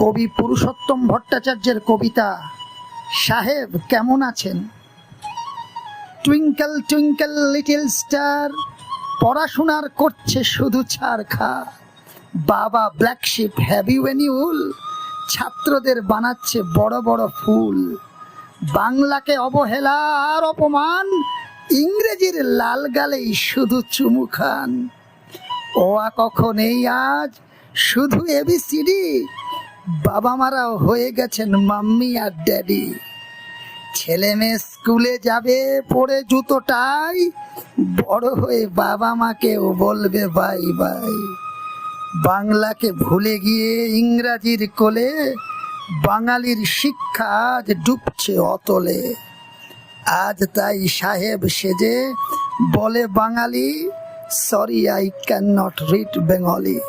কবি পুরুষোত্তম ভট্টাচার্যের কবিতা, সাহেব, কেমন আছেন? টুইঙ্কেল টুইঙ্কেল, লিটল স্টার, পড়াশোনার করছে শুধু ছাড় খা বাবা ব্ল্যাকশিপ হ্যাভি উল ছাত্রদের বানাচ্ছে বড় বড় ফুল। বাংলাকে অবহেলা আর অপমান, ইংরেজির লাল গালেই শুধু চুমু খান। ও আ কখন এই আজ, শুধু এবিসিডি বাবা মারাও হয়ে গেছেন মাম্মি আর ড্যাডি। ছেলে মেয়ে স্কুলে যাবে পরে জুতোটাই বড় হয়ে বাবা মাকেও বলবে, বাই বাই। বাংলাকে ভুলে গিয়ে ইংরাজির কোলে বাঙালির শিক্ষা আজ ডুবছে অতলে। আজ তাই সাহেব সেজে বলে, Bangali sorry I can not read Bengali